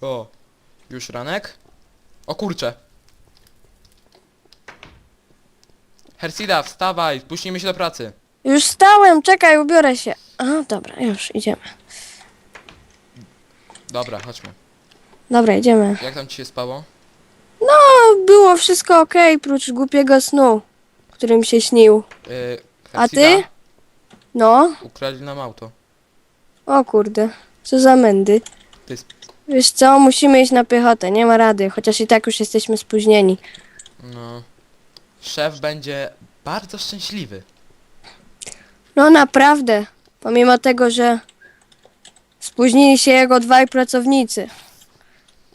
O, już ranek? O kurcze. Hersida, wstawaj, spóźnimy się do pracy. Już stałem, czekaj, ubiorę się. A, dobra, już, idziemy. Dobra, chodźmy. Dobra, idziemy. Jak tam ci się spało? No, było wszystko okej, prócz głupiego snu, który mi się śnił. Yy, A ty? No, Ukradli nam auto. O kurde, co za mędy. To jest... Wiesz co, musimy iść na piechotę, nie ma rady, chociaż i tak już jesteśmy spóźnieni. No... Szef będzie bardzo szczęśliwy. No naprawdę, pomimo tego, że spóźnili się jego dwaj pracownicy.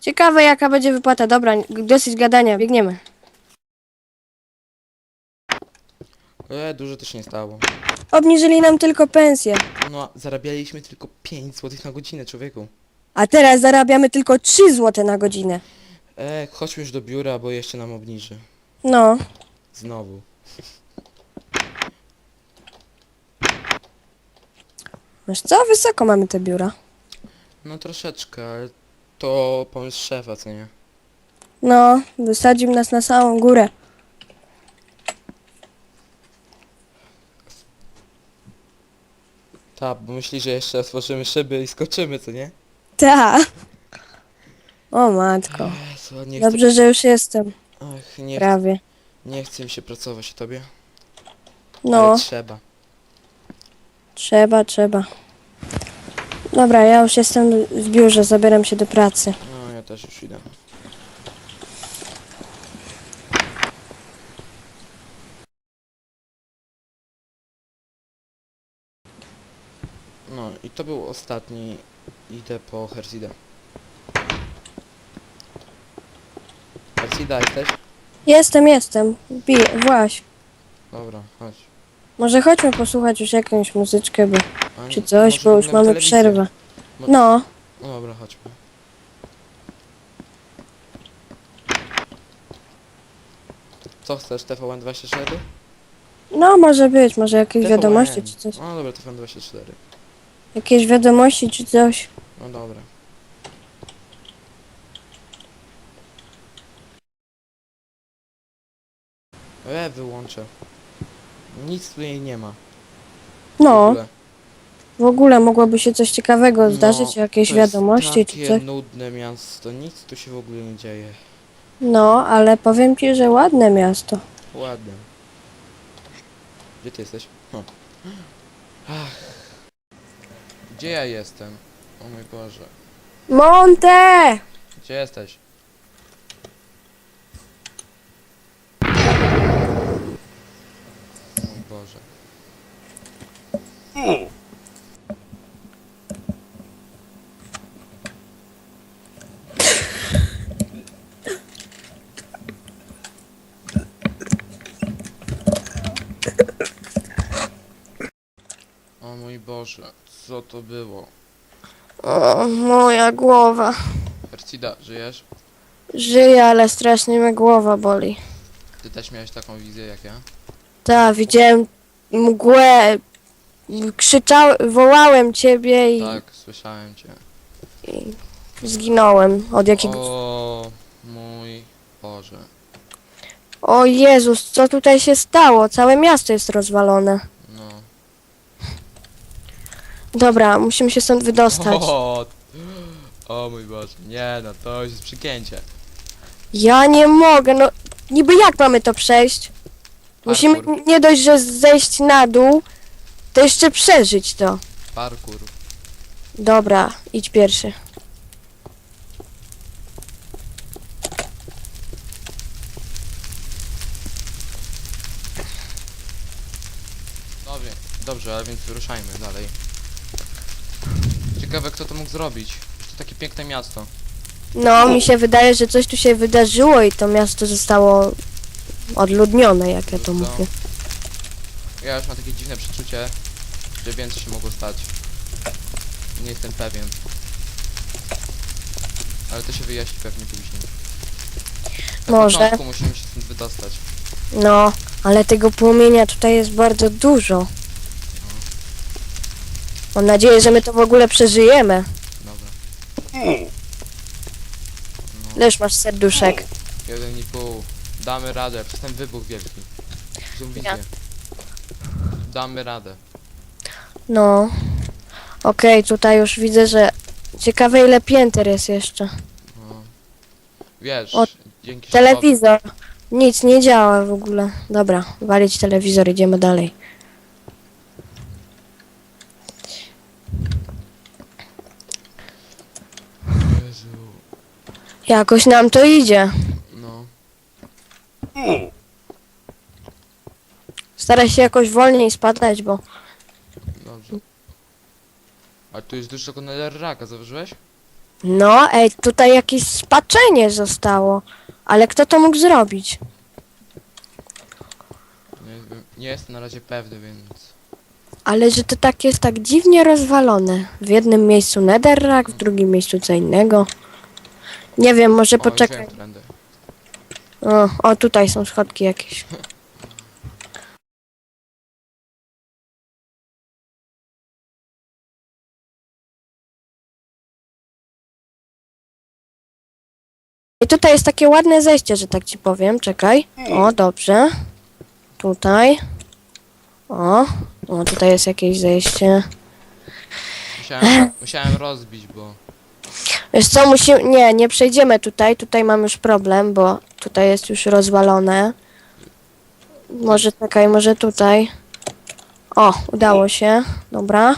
Ciekawe jaka będzie wypłata. Dobra, dosyć gadania, biegniemy. E, dużo też nie stało. Obniżyli nam tylko pensję, No, a zarabialiśmy tylko 5 zł na godzinę, człowieku. a teraz zarabiamy tylko 3 zł na godzinę. E, chodźmy już do biura, bo jeszcze nam obniży. No, Znowu. wiesz co, wysoko mamy te biura. No troszeczkę, ale to pomysł szefa, co nie? No, wysadził nas na samą górę. Tak, bo myśli, że jeszcze otworzymy szyby i skoczymy, co nie? Ta. O matko. Jezu, nie chcę... Dobrze, że już jestem. Ach, nie, ch- Prawie. nie chce mi się pracować o tobie. No, Ale trzeba. trzeba, trzeba. Dobra, ja już jestem w biurze, zabieram się do pracy. No, ja też już idę. No i to był ostatni. Idę po Hersida. Hersida jesteś? Jestem, jestem. Biję, właśnie. Dobra, chodź. Może chodźmy posłuchać już jakąś muzyczkę, bo, A, czy coś, może bo już oglądamy mamy telewizję? przerwę. Mo- No, No dobra, chodźmy. Co chcesz, TVN24? no może być, może jakieś wiadomości czy coś. No dobra, TVN24. Jakieś wiadomości czy coś. No dobra. E, wyłączę. Nic tu jej nie ma. w No, ogóle. w ogóle mogłoby się coś ciekawego zdarzyć, No, jakieś to jest wiadomości czy takie coś. nudne miasto, nic tu się w ogóle nie dzieje. No, ale powiem ci, że ładne miasto. Ładnie. Gdzie ty jesteś? O. Ach. Gdzie ja jestem? O mój Boże. Monte! Gdzie jesteś? O mój Boże. O mój Boże, co to było? O, moja głowa. Persida, żyjesz? Żyję, ale strasznie mnie głowa boli. Ty też miałeś taką wizję jak ja? Tak, widziałem mgłę, krzyczałem, wołałem ciebie i, Tak, słyszałem cię. i zginąłem od jakiegoś... O mój Boże. O Jezus, co tutaj się stało? Całe miasto jest rozwalone. No. Dobra, musimy się stąd wydostać. O, o mój Boże. Nie no, to już jest przykięcie. Ja nie mogę, no niby jak mamy to przejść? Musimy Parkour. nie dość, że zejść na dół, to jeszcze przeżyć to. Parkour. Dobra, idź pierwszy. Dobrze, dobrze, ale więc wyruszajmy dalej. Ciekawe kto to mógł zrobić. To takie piękne miasto. No, mi się wydaje, że coś tu się wydarzyło i to miasto zostało odludnione, jak ja to Co? mówię. Ja już mam takie dziwne przeczucie, że więcej się mogło stać. Nie jestem pewien. Ale to się wyjaśni pewnie później. Na Może. początku musimy się stąd wydostać. No, ale tego płomienia tutaj jest bardzo dużo. Mam nadzieję, że my to w ogóle przeżyjemy. Dobra. Leż masz serduszek. Jeden i pół. Damy radę, przez ten wybuch wielki. Zoom wizję. Damy radę. No. Okej, tutaj już widzę, że... Ciekawe ile pięter jest jeszcze. No. Wiesz, O, dzięki szefowi- Telewizor. Nic nie działa w ogóle. Dobra, walić telewizor, idziemy dalej. Jezu. Jakoś nam to idzie. No. Staraj się jakoś wolniej spadać, bo... Dobrze. A tu jest dużo netherraka, zauważyłeś? No, ej, tutaj jakieś spaczenie zostało. Ale kto to mógł zrobić? Nie, nie jestem na razie pewny, więc... Ale że to tak jest tak dziwnie rozwalone. W jednym miejscu netherrack, w drugim miejscu co innego. Nie wiem, może poczekaj. O, o, tutaj są schodki jakieś. I tutaj jest takie ładne zejście, że tak ci powiem. Czekaj. O, dobrze. Tutaj. O, o, tutaj jest jakieś zejście. Musiałem, musiałem rozbić, bo... Wiesz co, musimy... Nie, nie przejdziemy tutaj. Tutaj mam już problem, bo tutaj jest już rozwalone. Może czekaj, może tutaj. O, udało się. Dobra.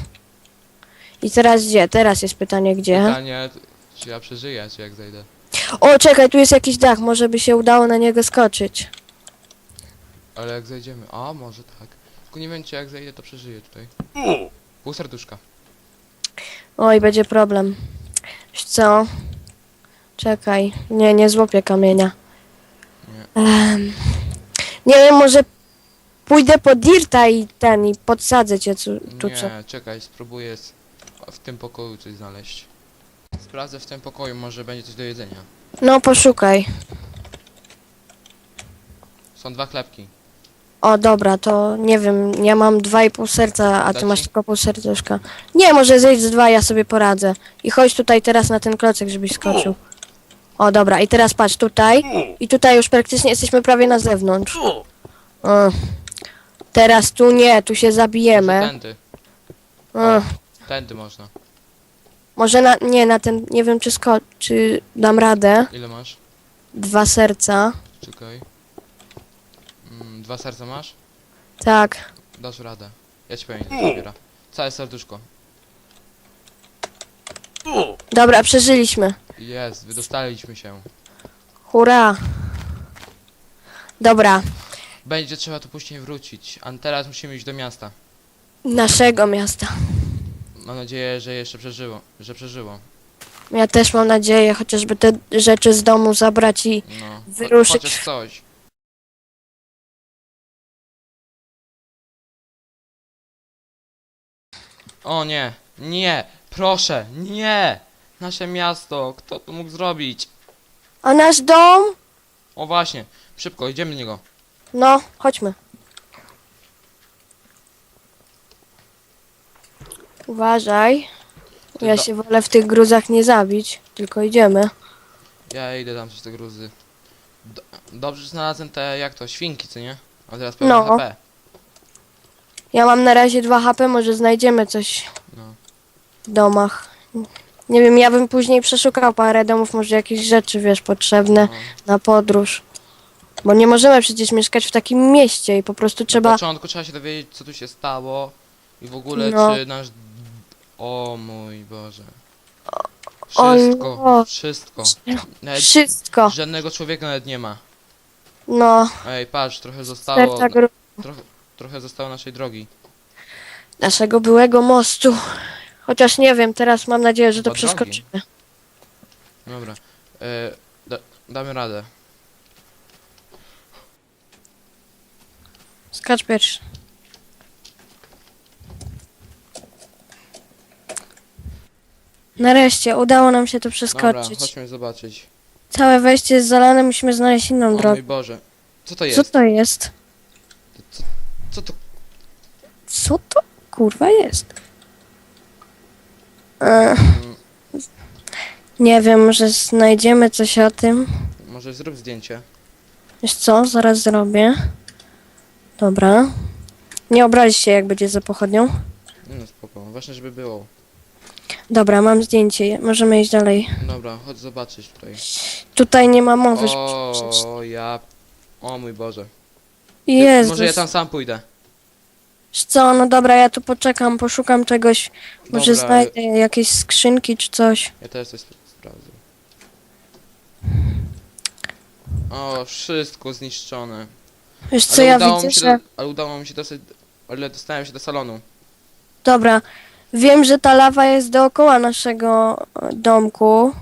I teraz gdzie? Teraz jest pytanie gdzie. Pytanie, czy ja przeżyję, czy jak zejdę. O, czekaj, tu jest jakiś dach. Może by się udało na niego skoczyć. Ale jak zejdziemy... A, może tak. Tylko nie wiem, czy jak zejdę, to przeżyję tutaj. Pół serduszka. Oj, będzie problem. Wiesz co? Czekaj. Nie, nie złopię kamienia. Nie. Em, nie wiem, może pójdę po Dirta i ten, i podsadzę cię tu, tu co. Nie, czekaj, spróbuję z- w tym pokoju coś znaleźć. Sprawdzę w tym pokoju, może będzie coś do jedzenia. No, poszukaj. Są dwa chlebki. O, dobra, to nie wiem, ja mam dwa i pół serca, a ty masz tylko pół serduszka. Nie, może zejdź z dwa, ja sobie poradzę. I chodź tutaj teraz na ten klocek, żebyś skoczył. O, dobra, i teraz patrz tutaj. I tutaj już praktycznie jesteśmy prawie na zewnątrz. O. Teraz tu nie, tu się zabijemy. Tędy, O. tędy można. Może na, nie, na ten, nie wiem czy sko, czy dam radę. Ile masz? Dwa serca. Czekaj. Mm, dwa serca masz? Tak. Dasz radę. Ja ci powiem, ile to zabiera. Całe serduszko. Dobra, przeżyliśmy. Jest, wydostaliśmy się. Hurra. Dobra, Będzie trzeba tu później wrócić. A teraz musimy iść do miasta. naszego miasta. Mam nadzieję, że jeszcze przeżyło. Że przeżyło. Ja też mam nadzieję, chociażby te rzeczy z domu zabrać i... No. cho- Wyruszyć. Chociaż coś. O nie, nie, proszę, nie! Nasze miasto, kto to mógł zrobić? A nasz dom? O właśnie, szybko, idziemy do niego. No, chodźmy. Uważaj. Ja do- się wolę w tych gruzach nie zabić, tylko idziemy. Ja idę tam przez te gruzy. Do, dobrze że znalazłem te, jak to, świnki, co nie? A teraz pełno No. HP. Ja mam na razie 2 HP, może znajdziemy coś No. w domach. Nie wiem, ja bym później przeszukał parę domów, może jakieś rzeczy, wiesz, potrzebne no. na podróż. Bo nie możemy przecież mieszkać w takim mieście i po prostu Na trzeba... początku trzeba się dowiedzieć, co tu się stało i w ogóle, No. czy nasz... O mój Boże. O Wszystko, no. wszystko. Nawet Wszystko. żadnego człowieka nawet nie ma. No, Ej, patrz, trochę zostało, serca gru... trochę, trochę zostało naszej drogi. naszego byłego mostu. Chociaż nie wiem, teraz mam nadzieję, że to Chyba drogi. przeskoczymy. Dobra, e, da, damy radę. Skacz pierwszy. Nareszcie, udało nam się to Dobra, przeskoczyć. chodźmy zobaczyć. Całe wejście jest zalane, musimy znaleźć inną O mój drogę. Boże, co to Co jest? to jest? Co to? Co to kurwa jest? E, Mm, nie wiem, może znajdziemy coś o tym. może zrób zdjęcie. Wiesz co, zaraz zrobię. Dobra. Nie obraź się, jak będzie za pochodnią. Nie No spoko, ważne żeby było. Dobra, mam zdjęcie, możemy iść dalej. Dobra, chodź zobaczyć tutaj. Tutaj nie ma mowy. O, ja... O mój Boże. Ty- Jezus. Może ja tam sam pójdę. Wiesz co, no dobra, ja tu poczekam, poszukam czegoś. Może Dobra, znajdę jakieś skrzynki czy coś. Ja też coś sp- sprawdzę. O, wszystko zniszczone. Wiesz co, ja udało widzę, mi się że... do, Ale udało mi się dosyć... Ale dostałem się do salonu. Dobra, wiem, że ta lawa jest dookoła naszego e, domku.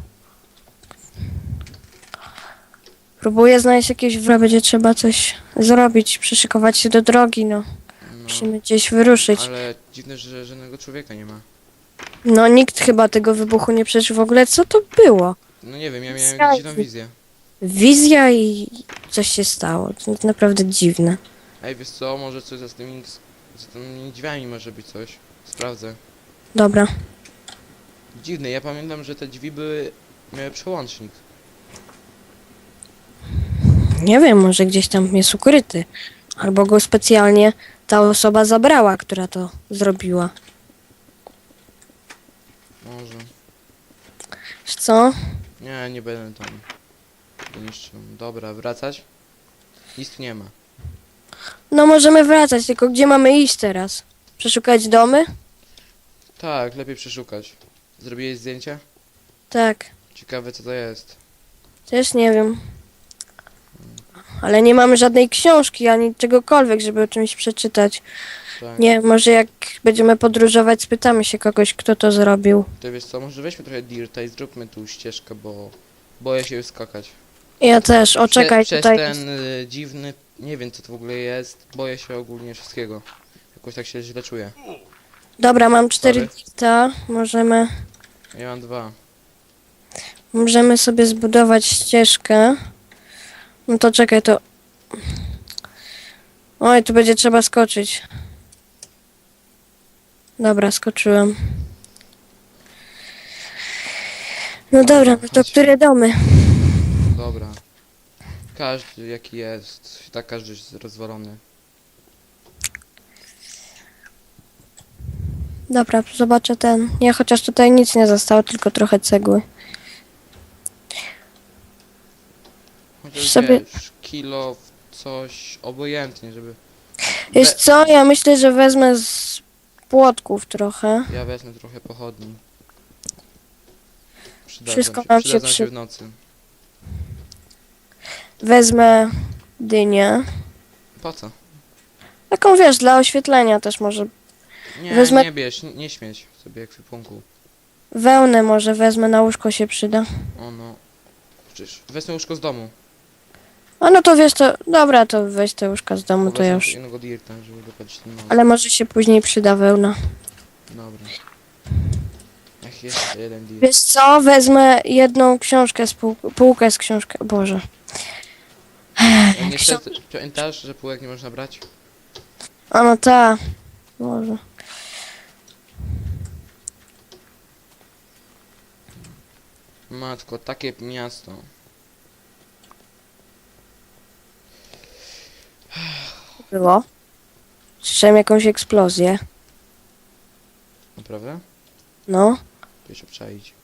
Próbuję znaleźć jakieś wra, będzie trzeba coś zrobić, przyszykować się do drogi, no. Musimy gdzieś wyruszyć. ale dziwne, że żadnego człowieka nie ma. No, nikt chyba tego wybuchu nie przeżył w ogóle. Co to było? No nie wiem, ja miałem Zgadza. dziwną wizję. Wizja i coś się stało. To jest naprawdę dziwne. Ej, wiesz co, może coś za tymi... Za tymi drzwiami może być coś. Sprawdzę. Dobra. Dziwne, ja pamiętam, że te drzwi były... Miały przełącznik. Nie wiem, może gdzieś tam jest ukryty. Albo go specjalnie ta osoba zabrała, która to zrobiła. Może. Wiesz co? Nie, nie będę tam niszczył. Dobra, wracać? Nic tu nie ma. No możemy wracać, tylko gdzie mamy iść teraz? Przeszukać domy? Tak, lepiej przeszukać. Zrobiłeś zdjęcie? Tak. Ciekawe co to jest. Też nie wiem. Ale nie mamy żadnej książki ani czegokolwiek, żeby o czymś przeczytać. Tak. Nie, może jak będziemy podróżować, spytamy się kogoś, kto to zrobił. To wiesz co, może weźmy trochę dirta i zróbmy tu ścieżkę, bo boję się już skakać. Ja też, Prze, tutaj. Przez ten y, dziwny, nie wiem co to w ogóle jest, boję się ogólnie wszystkiego. Jakoś tak się źle czuję. Dobra, mam cztery Sorry. dita. Możemy, Ja mam dwa. możemy sobie zbudować ścieżkę. No to czekaj, to... Oj, tu będzie trzeba skoczyć. Dobra, skoczyłem. No dobra, no to chodź. które domy? Dobra. Każdy jaki jest, i tak każdy jest rozwalony. Dobra, zobaczę ten. Nie, chociaż tutaj nic nie zostało, tylko trochę cegły. Chociaż Sobie- kilo, coś, obojętnie, żeby... Wiesz co, ja myślę, że wezmę z płotków trochę. Ja wezmę trochę pochodni. Przydadzą Wszystko nam się przydadzą przy- się w nocy. Wezmę dynię. Po co? Taką wiesz, dla oświetlenia też może. Nie, Wezmę- nie bierz, nie, nie śmieć sobie jak punku. Wełnę może wezmę, na łóżko się przyda. O no. Przecież wezmę łóżko z domu. A no to wiesz, to dobra, to weź te łóżka z domu, to ja już. jednego dirta, żeby. Ale może się później przyda wełna. Dobra. Jak jeszcze jeden dirt. Wiesz co, wezmę jedną książkę z pół, półkę z książkę. Boże. Ja niestety, pamiętasz, że półek nie można brać? A no ta. Boże. Matko, takie miasto. Było. Słyszałem jakąś eksplozję. Naprawdę? No. To się obczaić.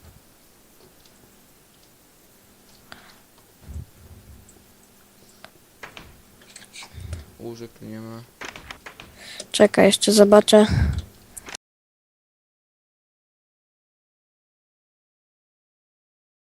Łóżek tu nie ma. Czekaj, jeszcze zobaczę.